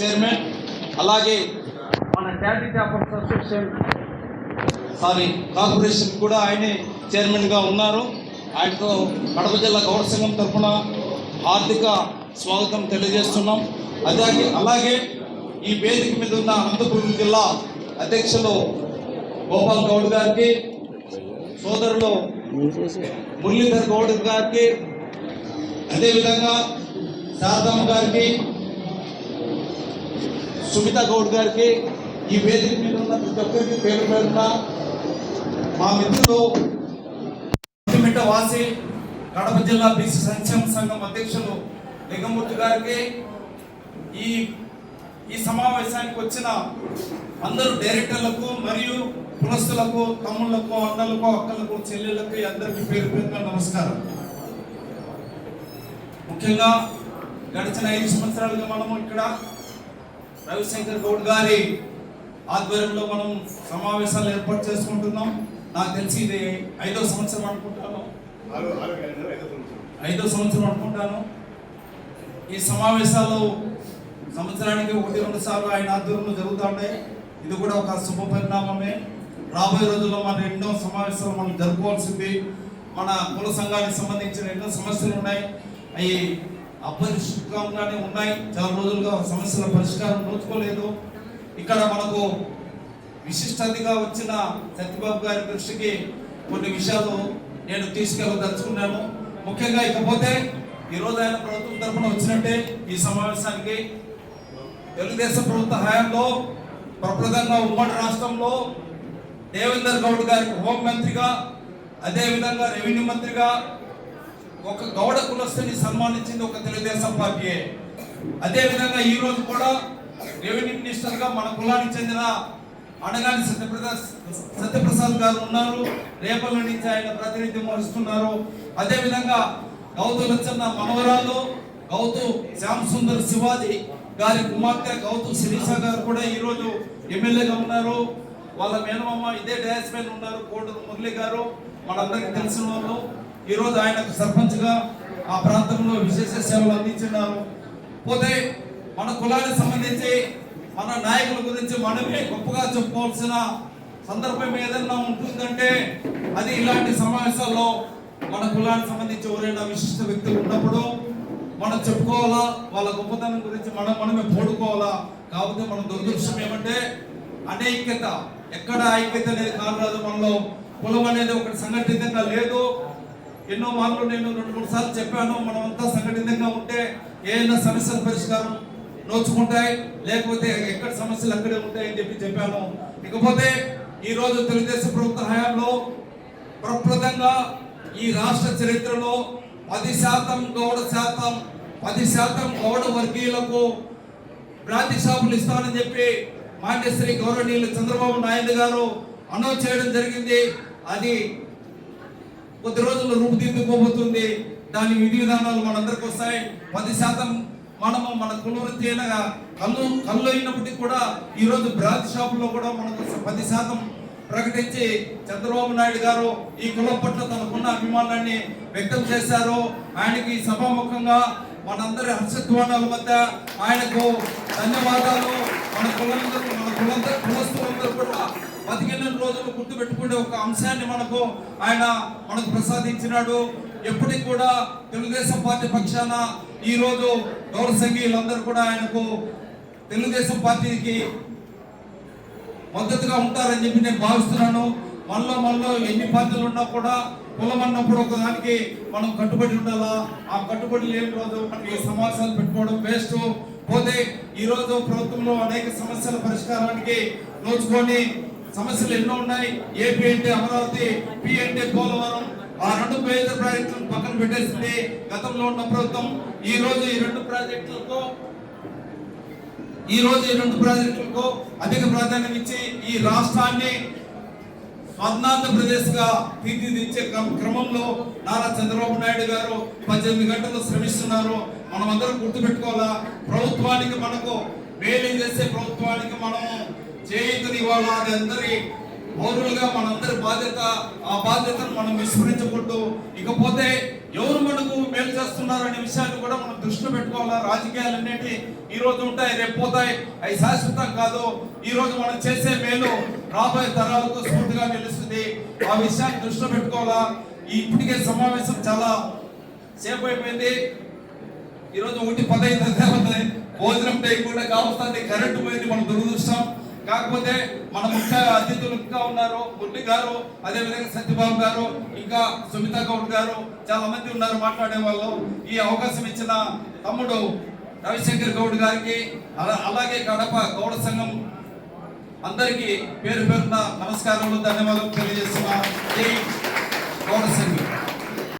Chairman అలాగే మన toddy tappers association sorry corporation కూడా ఆయనే చైర్మన్గా ఉన్నారు. ఆయనకు కడప జిల్లా గౌడ సంఘం తరఫున హార్దిక స్వాగతం తెలియజేస్తున్నాం. అలాగే అలాగే ఈ వేదిక మీద ఉన్న అనంతపురం జిల్లా అధ్యక్షులు గోపాల్ గౌడ్ గారికి సోదరులు మురళీధర్ గౌడ్ గారికి అదేవిధంగా శారదమ్మ గారికి సుమిత గౌడ్ గారికి ఈ వేదిక మీద ఉన్న ప్రతి ఒక్కరికి పేరు పేరున మా మిత్రులు మిట్ట వాసి కడప జిల్లా బీసీ సంక్షేమ సంఘం అధ్యక్షులు లింగమూర్తి గారికి ఈ ఈ సమావేశానికి వచ్చిన అందరు డైరెక్టర్లకు మరియు పులస్తులకు తమ్ముళ్ళకు అన్నలకు అక్కలకు చెల్లెళ్ళకు అందరికీ పేరు పేరుగా నమస్కారం. ముఖ్యంగా గడిచిన ఐదు సంవత్సరాలుగా మనము ఇక్కడ రవిశంకర్ గౌడ్ గారి ఆధ్వర్యంలో మనం సమావేశాలు ఏర్పాటు చేసుకుంటున్నాం. నాకు తెలిసి ఇది ఐదో సంవత్సరం అనుకుంటాను. ఐదో సంవత్సరం. అనుకుంటాను. ఈ సమావేశాలు సంవత్సరానికి ఒకటి రెండు సార్లు ఆయన ఆధ్వర్యంలో జరుగుతూ ఉంటాయి ఇది కూడా ఒక శుభ పరిణామమే. రాబోయే రోజుల్లో మన ఎన్నో సమావేశాలు మనం జరుపుకోవాల్సింది. మన కుల సంఘానికి సంబంధించిన ఎన్నో సమస్యలు ఉన్నాయి. అవి అపరిష్కరంగానే ఉన్నాయి. చాలా రోజులుగా సమస్యల పరిష్కారం నోచుకోలేదు. ఇక్కడ మనకు విశిష్టతిగా వచ్చిన సత్యబాబు గారి దృష్టికి కొన్ని విషయాలు నేను తీసుకెళ్ళదలుచుకున్నాను. ముఖ్యంగా ఇకపోతే ఈరోజు ఆయన ప్రభుత్వం తరఫున వచ్చినట్టే ఈ సమావేశానికి తెలుగుదేశం ప్రభుత్వ హయాంలో ప్రప్రదంగా ఉమ్మడి రాష్ట్రంలో దేవేందర్ గౌడ్ గారికి హోంమంత్రిగా అదేవిధంగా రెవెన్యూ మంత్రిగా ఒక గౌడ కులస్తుని సన్మానించింది ఒక తెలుగుదేశం పార్టీయే. అదేవిధంగా ఈ రోజు కూడా రెవెన్యూ మినిస్టర్గా మన కులానికి చెందిన అనగాని సత్యప్రసాద్ సత్యప్రసాద్ గారు ఉన్నారు. రేపల్ల నుంచి ఆయన ప్రాతినిధ్యం వహిస్తున్నారు అదేవిధంగా గౌతు లచ్చన్న మనవరాలు గౌతు శ్యామ్ సుందర్ శివాజీ గారి కుమార్తె గౌతు శిరీష గారు కూడా ఈరోజు ఎమ్మెల్యేగా ఉన్నారు. వాళ్ళ మేనమామ ఇదే డాష్ ఉన్నారు. కోటూరు మురళి గారు. మనందరికీ తెలిసిన వాళ్ళు. ఈరోజు ఆయనకు సర్పంచ్గా ఆ ప్రాంతంలో విశేష సేవలు అందించున్నారు పోతే మన కులానికి సంబంధించి మన నాయకుల గురించి మనమే గొప్పగా చెప్పుకోవాల్సిన సందర్భం ఏదన్నా ఉంటుందంటే అది ఇలాంటి సమావేశాల్లో మన కులానికి సంబంధించి ఎవరైనా విశిష్ట వ్యక్తులు ఉన్నప్పుడు మనం చెప్పుకోవాలా? వాళ్ళ గొప్పతనం గురించి మనం మనమే పోడుకోవాలా? కాకపోతే మన దురదృష్టం ఏమంటే అనైక్యత. ఎక్కడ ఐక్యత అనేది కాదు మనలో. కులం అనేది ఒకటి సంఘటితంగా లేదు. ఎన్నో మార్లు నేను రెండు మూడు సార్లు చెప్పాను మనం అంతా సంఘటితంగా ఉంటే ఏదైనా సమస్యల పరిష్కారం నోచుకుంటాయి లేకపోతే ఎక్కడ సమస్యలు అక్కడే ఉంటాయని చెప్పి చెప్పాను. ఇకపోతే ఈ రోజు తెలుగుదేశం ప్రభుత్వ హయాంలో ప్రప్రదంగా ఈ రాష్ట్ర చరిత్రలో పది శాతం గౌడ శాతం పది శాతం గౌడ వర్గీయులకు బ్రాంతి షాపులు ఇస్తామని చెప్పి మాండశ్రీ గౌరవనీయులు చంద్రబాబు నాయుడు గారు అనౌన్స్ చేయడం జరిగింది. అది కొద్ది రోజుల్లో రూపుదిద్దుకోబోతుంది దాని విధి విధానాలు మనందరికి వస్తాయి. పది శాతం మనము మన కులవృత్తి అయినగా కళ్ళు కళ్ళు అయినప్పటికీ కూడా ఈరోజు బ్రాంచ్ షాపులో కూడా మనకు పది శాతం ప్రకటించి చంద్రబాబు నాయుడు గారు ఈ కులం పట్ల తనకున్న అభిమానాన్ని వ్యక్తం చేశారు. ఆయనకి సభాముఖంగా మనందరి హర్షధ్వానాల మధ్య ఆయనకు ధన్యవాదాలు. మన కులందరూ మన కులందరూ కులస్తులందరూ కూడా బతికెళ్ళిన రోజులు గుర్తు పెట్టుకునే ఒక అంశాన్ని మనకు ఆయన మనకు ప్రసాదించినాడు. ఎప్పటికి కూడా తెలుగుదేశం పార్టీ పక్షాన ఈరోజు గౌరవ సంఘీయులందరూ కూడా ఆయనకు తెలుగుదేశం పార్టీకి మద్దతుగా ఉంటారని చెప్పి నేను భావిస్తున్నాను. మనలో మనలో ఎన్ని పార్టీలు ఉన్నా కూడా కులం అన్నప్పుడు ఒక దానికి మనం కట్టుబడి ఉండాలా? ఆ కట్టుబడి లేని రోజు మనకి ఈ సమావేశాలు పెట్టుకోవడం వేస్ట్. పోతే ఈ రోజు ప్రభుత్వంలో అనేక సమస్యల పరిష్కారానికి నోచుకొని సమస్యలు ఎన్నో ఉన్నాయి. ఏపీ అంటే అమరావతి పి అంటే పోలవరం. ఆ రెండు పేద ప్రాజెక్టులను పక్కన పెట్టేసింది గతంలో ఉన్న ప్రభుత్వం. ఈ రోజు ఈ రెండు ప్రాజెక్టులకు ఈ రోజు ఈ రెండు ప్రాజెక్టులకు అధిక ప్రాధాన్యం ఇచ్చి ఈ రాష్ట్రాన్ని స్వర్ణాంధ్రప్రదేశ్గా తీర్చిదిద్దే క్రమంలో నారా చంద్రబాబు నాయుడు గారు పద్దెనిమిది గంటలు శ్రమిస్తున్నారు. మనం అందరం గుర్తుపెట్టుకోవాలా? ప్రభుత్వానికి మనకు మేలు చేసే ప్రభుత్వానికి మనము చేయుతనివ్వాలా వాళ్ళందరి పౌరులుగా మనందరి బాధ్యత ఆ బాధ్యతను మనం విస్మరించకూడదు ఇకపోతే ఎవరు మనకు మేలు చేస్తున్నారు అనే విషయాన్ని కూడా మనం దృష్టిలో పెట్టుకోవాలా? రాజకీయాలు అనేటి ఈ రోజు ఉంటాయి రేపు పోతాయి. అవి శాశ్వతం కాదు. ఈ రోజు మనం చేసే మేలు రాబోయే తరాలకు స్ఫూర్తిగా నిలుస్తుంది. ఆ విషయాన్ని దృష్టిలో పెట్టుకోవాలా? ఈ ఇప్పటికే సమావేశం చాలా సేపు అయిపోయింది. ఈ రోజు ఒకటి పదహైదు భోజనం టైం కూడా కావస్తుంది. కరెంటు పోయింది మనం దురదృష్టం. కాకపోతే మన ముఖ్య అతిథులు ఇంకా ఉన్నారు. మురళి గారు అదే విధంగా సత్యబాబు గారు ఇంకా సుమిత గౌడ్ గారు చాలా మంది ఉన్నారు మాట్లాడే వాళ్ళు. ఈ అవకాశం ఇచ్చిన తమ్ముడు రవిశంకర్ గౌడ్ గారికి అలా- అలాగే కడప గౌడ సంఘం అందరికీ పేరు పేరున నమస్కారాలు ధన్యవాదాలు తెలియజేస్తున్నా జై గౌడ సంఘం.